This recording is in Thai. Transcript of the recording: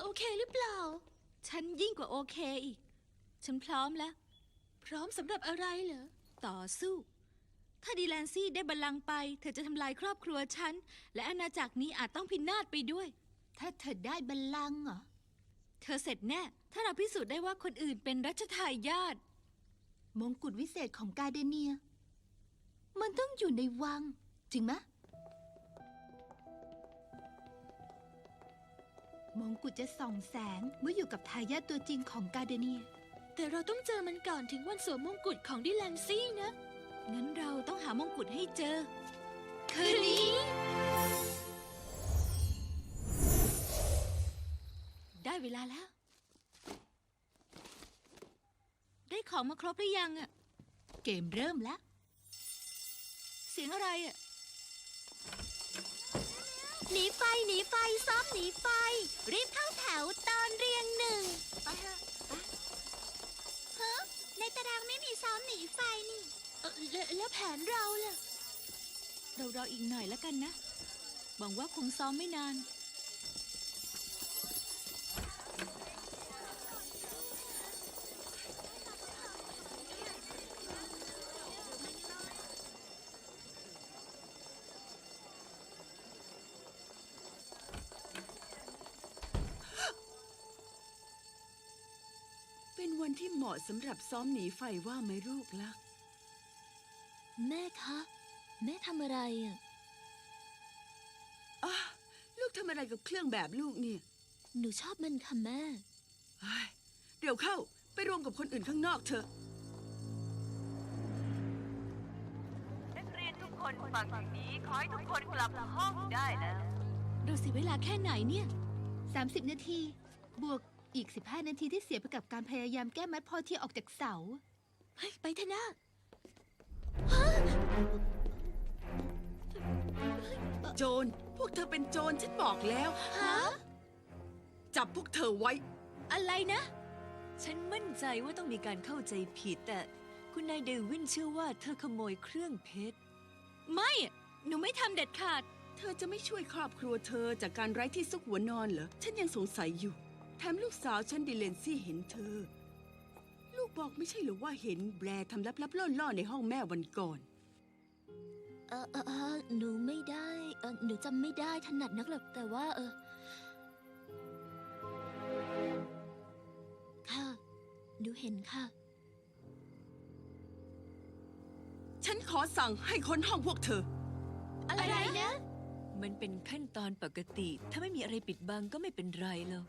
อโอเคหรือเปล่า ฉันยิ่งกว่าโอเคอีก ฉันพร้อมแล้ว พร้อมสำหรับอะไรเหรอ ต่อสู้ ถ้าดีแลนซี่ได้บัลลังก์ไป เธอจะทำลายครอบครัวฉัน และอาณาจักรนี้อาจต้องพินาศไปด้วย ถ้าเธอได้บัลลังก์เหรอ เธอเสร็จแน่ ถ้าเราพิสูจน์ได้ว่าคนอื่นเป็นรัชทายาทมงกุฎวิเศษของกาเดเนีย มันต้องอยู่ในวัง จริงไหมะ มงกุฎจะส่องแสงเมื่ออยู่กับทายาทตัวจริงของกาเดเนีย แต่เราต้องเจอมันก่อนถึงวันสวมมงกุฎของดิแลนซี่นะ งั้นเราต้องหามงกุฎให้เจอ คืนนี้ ได้เวลาแล้ว ได้ของมาครบหรือยังอะเกมเริ่มแล้ว เสียงอะไรอะหนีไฟหนีไฟซ้อมหนีไฟรีบ ในตารางไม่มีซ้อมหนีไฟนี่แล้วแล้วแผนเราล่ะ เรารออีกหน่อยแล้วกันนะ หวังว่าคงซ้อมไม่นาน วันที่เหมาะสำหรับซ้อมหนีไฟว่าไหมลูกลัก แม่คะ แม่ทำอะไรอะอ้าลูกทำอะไรกับเครื่องแบบลูกเนี่ยหนูชอบมันค่ะแม่ เฮ้ยเร็วเข้าไปรวมกับคนอื่นข้างนอกเถอะ นักเรียนทุกคนฟังทางนี้ขอให้ทุกคนกลับห้องได้แล้ว เราเสียเวลาแค่ไหนเนี่ย 30 นาที บวก อีก 15 นาทีที่เสียไปกับการพยายามแก้มัดพอที่ออกจากเสา เฮ้ยไปเถอะนะโจร พวกเธอเป็นโจรฉันบอกแล้ว ฮะจับพวกเธอไว้ อะไรนะ ฉันมั่นใจว่าต้องมีการเข้าใจผิด แต่คุณนายเดวินเชื่อว่าเธอขโมยเครื่องเพชร ไม่อะหนูไม่ทำเด็ดขาด เธอจะไม่ช่วยครอบครัวเธอจากการไร้ที่ซุกหัวนอนเหรอ ฉันยังสงสัยอยู่ แถมลูกสาวฉันดิเลนซี่เห็นเธอ ลูกบอกไม่ใช่เหรือว่าเห็นแบร์ทำลับๆล่อๆในห้องแม่วันก่อน เออเออเออหนูไม่ได้เออหนูจำไม่ได้ถนัดนักหรอกแต่ว่า เออ ค่ะ หนูเห็นค่ะ ฉันขอสั่งให้ค้นห้องพวกเธอ อะไรนะ มันเป็นขั้นตอนปกติ ถ้าไม่มีอะไรปิดบังก็ไม่เป็นไรหรอก